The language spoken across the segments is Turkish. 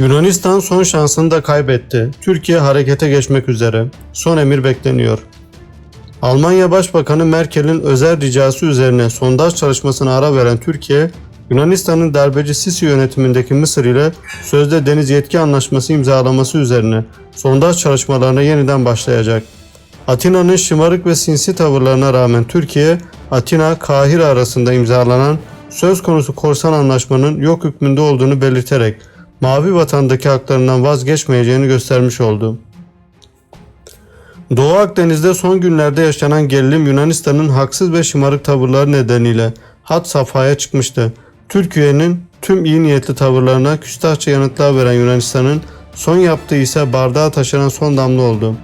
Yunanistan son şansını da kaybetti. Türkiye harekete geçmek üzere. Son emir bekleniyor. Almanya Başbakanı Merkel'in özel ricası üzerine sondaj çalışmasına ara veren Türkiye, Yunanistan'ın darbeci Sisi yönetimindeki Mısır ile sözde deniz yetki anlaşması imzalaması üzerine sondaj çalışmalarına yeniden başlayacak. Atina'nın şımarık ve sinsi tavırlarına rağmen Türkiye, Atina, Kahire arasında imzalanan söz konusu korsan anlaşmanın yok hükmünde olduğunu belirterek Mavi Vatan'daki haklarından vazgeçmeyeceğini göstermiş oldu. Doğu Akdeniz'de son günlerde yaşanan gerilim Yunanistan'ın haksız ve şımarık tavırları nedeniyle hat safhaya çıkmıştı. Türkiye'nin tüm iyi niyetli tavırlarına küstahça yanıtlar veren Yunanistan'ın son yaptığı ise bardağa taşıran son damla oldu.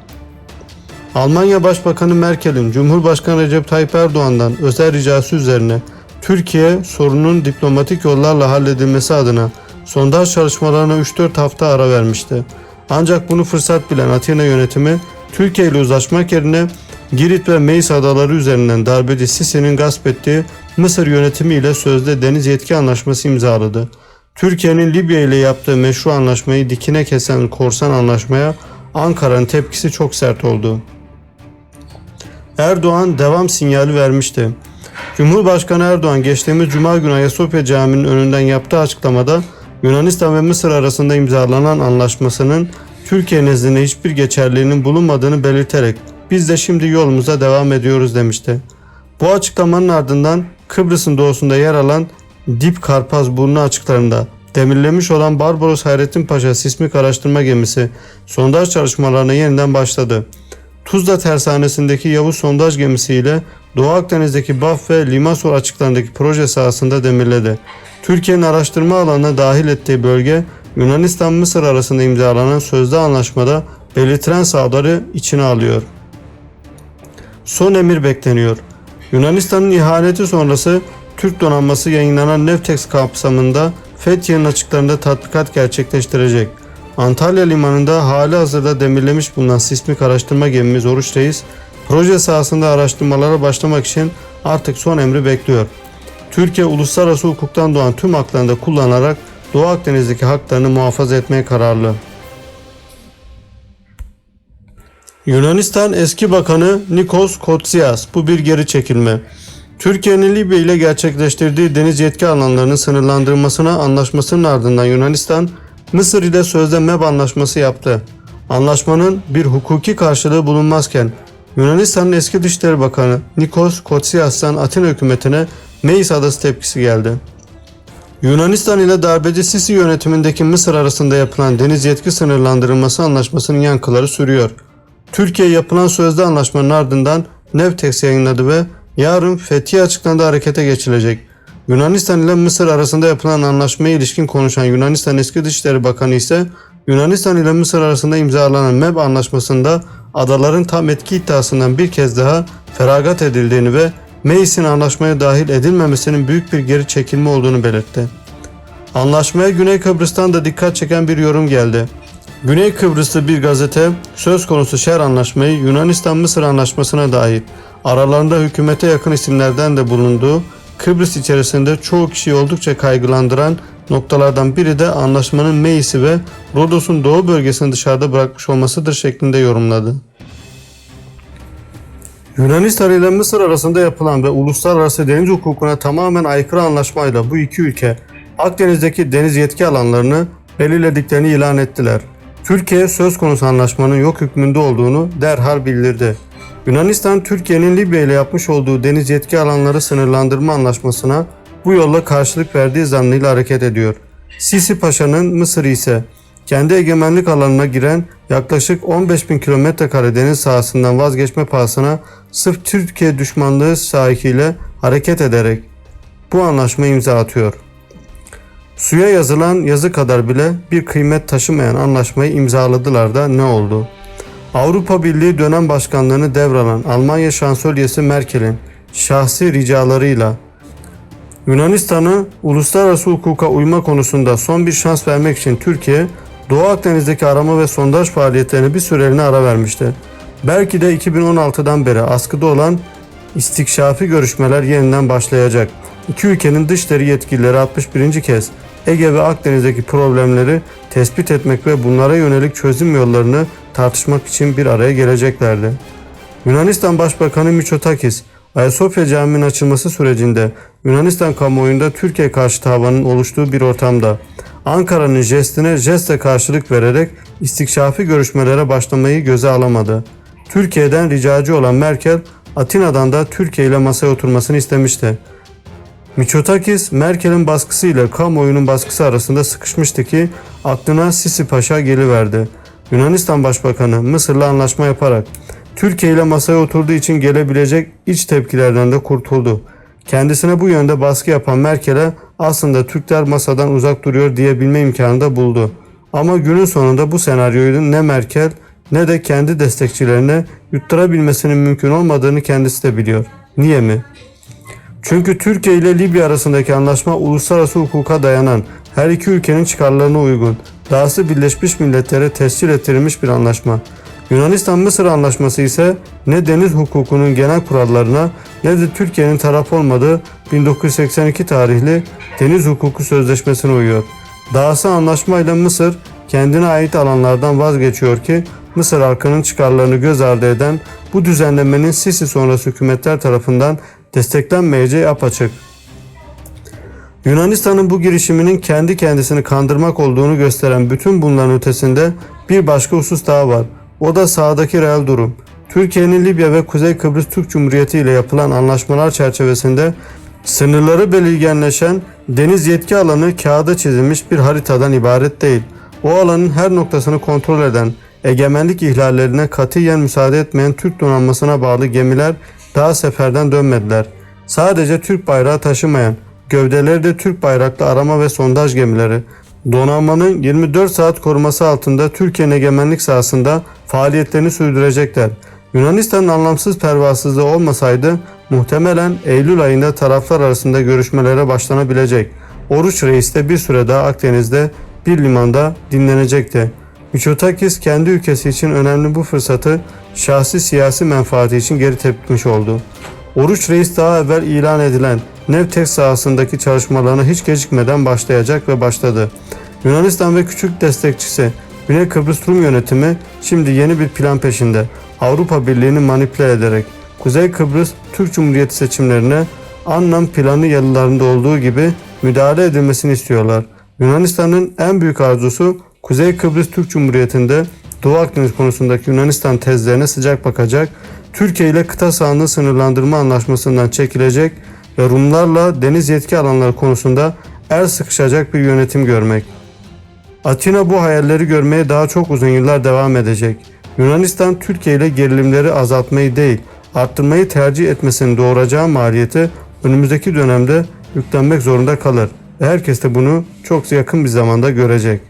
Almanya Başbakanı Merkel'in Cumhurbaşkanı Recep Tayyip Erdoğan'dan özel ricası üzerine Türkiye sorunun diplomatik yollarla halledilmesi adına sondaj çalışmalarına 3-4 hafta ara vermişti. Ancak bunu fırsat bilen Atina yönetimi Türkiye ile uzlaşmak yerine Girit ve Meis adaları üzerinden darbeci Sisi'nin gasp ettiği Mısır yönetimiyle sözde deniz yetki anlaşması imzaladı. Türkiye'nin Libya ile yaptığı meşru anlaşmayı dikine kesen korsan anlaşmaya Ankara'nın tepkisi çok sert oldu. Erdoğan devam sinyali vermişti. Cumhurbaşkanı Erdoğan geçtiğimiz Cuma günü Ayasofya Camii'nin önünden yaptığı açıklamada Yunanistan ve Mısır arasında imzalanan anlaşmasının Türkiye nezdinde hiçbir geçerliğinin bulunmadığını belirterek biz de şimdi yolumuza devam ediyoruz demişti. Bu açıklamanın ardından Kıbrıs'ın doğusunda yer alan Dip Karpaz burnu açıklarında demirlemiş olan Barbaros Hayrettin Paşa sismik araştırma gemisi sondaj çalışmalarına yeniden başladı. Tuzla tersanesindeki Yavuz sondaj gemisiyle Doğu Akdeniz'deki Baf ve Limasol açıklarındaki proje sahasında demirledi. Türkiye'nin araştırma alanına dahil ettiği bölge Yunanistan-Mısır arasında imzalanan sözlü anlaşmada belirtilen sahaları içine alıyor. Son emir bekleniyor. Yunanistan'ın ihaneti sonrası Türk donanması yayınlanan Nevtex kapsamında Fethiye'nin açıklarında tatbikat gerçekleştirecek. Antalya limanında hali hazırda demirlemiş bulunan sismik araştırma gemimiz Oruç Reis, proje sahasında araştırmalara başlamak için artık son emri bekliyor. Türkiye uluslararası hukuktan doğan tüm haklarını da kullanarak Doğu Akdeniz'deki haklarını muhafaza etmeye kararlı. Yunanistan eski bakanı Nikos Kotsias bu bir geri çekilme. Türkiye'nin Libya ile gerçekleştirdiği deniz yetki alanlarının sınırlandırılmasına anlaşmasının ardından Yunanistan, Mısır ile sözde MEB anlaşması yaptı. Anlaşmanın bir hukuki karşılığı bulunmazken Yunanistan'ın eski Dışişleri Bakanı Nikos Kotsias'tan Atina hükümetine Meis adası tepkisi geldi. Yunanistan ile darbeci Sisi yönetimindeki Mısır arasında yapılan deniz yetki sınırlandırılması anlaşmasının yankıları sürüyor. Türkiye yapılan sözlü anlaşmanın ardından Nevtex yayınladı ve yarın Fethiye açıklarında harekete geçilecek. Yunanistan ile Mısır arasında yapılan anlaşmaya ilişkin konuşan Yunanistan eski Dışişleri Bakanı ise Yunanistan ile Mısır arasında imzalanan MEB anlaşmasında adaların tam etki iddiasından bir kez daha feragat edildiğini ve Meis'in anlaşmaya dahil edilmemesinin büyük bir geri çekilme olduğunu belirtti. Anlaşmaya Güney Kıbrıs'tan da dikkat çeken bir yorum geldi. Güney Kıbrıslı bir gazete söz konusu şer anlaşmayı Yunanistan-Mısır anlaşmasına dahil aralarında hükümete yakın isimlerden de bulunduğu Kıbrıs içerisinde çoğu kişiyi oldukça kaygılandıran noktalardan biri de anlaşmanın Meis'i ve Rodos'un doğu bölgesini dışarıda bırakmış olmasıdır şeklinde yorumladı. Yunanistan ile Mısır arasında yapılan ve uluslararası deniz hukukuna tamamen aykırı anlaşmayla bu iki ülke Akdeniz'deki deniz yetki alanlarını belirlediklerini ilan ettiler. Türkiye söz konusu anlaşmanın yok hükmünde olduğunu derhal bildirdi. Yunanistan, Türkiye'nin Libya ile yapmış olduğu deniz yetki alanları sınırlandırma anlaşmasına bu yolla karşılık verdiği zannıyla hareket ediyor. Sisi Paşa'nın Mısır ise kendi egemenlik alanına giren yaklaşık 15 bin kilometre kare deniz sahasından vazgeçme pahasına sırf Türkiye düşmanlığı sahikiyle hareket ederek bu anlaşma imza atıyor. Suya yazılan yazı kadar bile bir kıymet taşımayan anlaşmayı imzaladılar da ne oldu? Avrupa Birliği dönem başkanlığını devralan Almanya şansölyesi Merkel'in şahsi ricalarıyla Yunanistan'ı uluslararası hukuka uyma konusunda son bir şans vermek için Türkiye, Doğu Akdeniz'deki arama ve sondaj faaliyetlerine bir süreliğine ara vermişti. Belki de 2016'dan beri askıda olan istikşafi görüşmeler yeniden başlayacak. İki ülkenin dışişleri yetkilileri 61. kez Ege ve Akdeniz'deki problemleri tespit etmek ve bunlara yönelik çözüm yollarını tartışmak için bir araya geleceklerdi. Yunanistan Başbakanı Mitsotakis, Ayasofya Camii'nin açılması sürecinde Yunanistan kamuoyunda Türkiye karşıtı havanın oluştuğu bir ortamda Ankara'nın jestine jestle karşılık vererek istikşafi görüşmelere başlamayı göze alamadı. Türkiye'den ricacı olan Merkel, Atina'dan da Türkiye ile masaya oturmasını istemişti. Mitsotakis, Merkel'in baskısıyla kamuoyunun baskısı arasında sıkışmıştı ki aklına Sisi Paşa geliverdi. Yunanistan Başbakanı Mısır'la anlaşma yaparak Türkiye ile masaya oturduğu için gelebilecek iç tepkilerden de kurtuldu. Kendisine bu yönde baskı yapan Merkel'e aslında Türkler masadan uzak duruyor diyebilme imkanı da buldu. Ama günün sonunda bu senaryoyu ne Merkel ne de kendi destekçilerine yutturabilmesinin mümkün olmadığını kendisi de biliyor. Niye mi? Çünkü Türkiye ile Libya arasındaki anlaşma uluslararası hukuka dayanan, her iki ülkenin çıkarlarına uygun, dahası Birleşmiş Milletler'e tescil ettirilmiş bir anlaşma. Yunanistan-Mısır anlaşması ise ne deniz hukukunun genel kurallarına ne de Türkiye'nin taraf olmadığı 1982 tarihli Deniz Hukuku Sözleşmesi'ne uyuyor. Dahası anlaşmayla Mısır kendine ait alanlardan vazgeçiyor ki Mısır halkının çıkarlarını göz ardı eden bu düzenlemenin Sisi sonrası hükümetler tarafından desteklenmeyeceği apaçık. Yunanistan'ın bu girişiminin kendi kendisini kandırmak olduğunu gösteren bütün bunların ötesinde bir başka husus daha var. O da sahadaki reel durum. Türkiye'nin Libya ve Kuzey Kıbrıs Türk Cumhuriyeti ile yapılan anlaşmalar çerçevesinde sınırları belirgenleşen deniz yetki alanı kağıda çizilmiş bir haritadan ibaret değil. O alanın her noktasını kontrol eden, egemenlik ihlallerine katiyen müsaade etmeyen Türk donanmasına bağlı gemiler daha seferden dönmediler. Sadece Türk bayrağı taşımayan, gövdeleri de Türk bayraklı arama ve sondaj gemileri, donanmanın 24 saat koruması altında Türkiye'nin egemenlik sahasında faaliyetlerini sürdürecekler. Yunanistan'ın anlamsız pervasızlığı olmasaydı muhtemelen Eylül ayında taraflar arasında görüşmelere başlanabilecek. Oruç Reis de bir süre daha Akdeniz'de bir limanda dinlenecekti. Mitsotakis kendi ülkesi için önemli bu fırsatı şahsi siyasi menfaati için geri tepmiş oldu. Oruç Reis daha evvel ilan edilen Nevtex sahasındaki çalışmalarına hiç gecikmeden başlayacak ve başladı. Yunanistan ve küçük destekçisi Güney Kıbrıs Rum yönetimi şimdi yeni bir plan peşinde. Avrupa Birliği'ni manipüle ederek Kuzey Kıbrıs Türk Cumhuriyeti seçimlerine Annan planı yalılarında olduğu gibi müdahale edilmesini istiyorlar. Yunanistan'ın en büyük arzusu Kuzey Kıbrıs Türk Cumhuriyeti'nde Doğu Akdeniz konusundaki Yunanistan tezlerine sıcak bakacak, Türkiye ile kıta sahanlığı sınırlandırma anlaşmasından çekilecek ve Rumlarla deniz yetki alanları konusunda el sıkışacak bir yönetim görmek. Atina bu hayalleri görmeye daha çok uzun yıllar devam edecek. Yunanistan Türkiye ile gerilimleri azaltmayı değil, arttırmayı tercih etmesinin doğuracağı maliyeti önümüzdeki dönemde yüklenmek zorunda kalır. Herkes de bunu çok yakın bir zamanda görecek.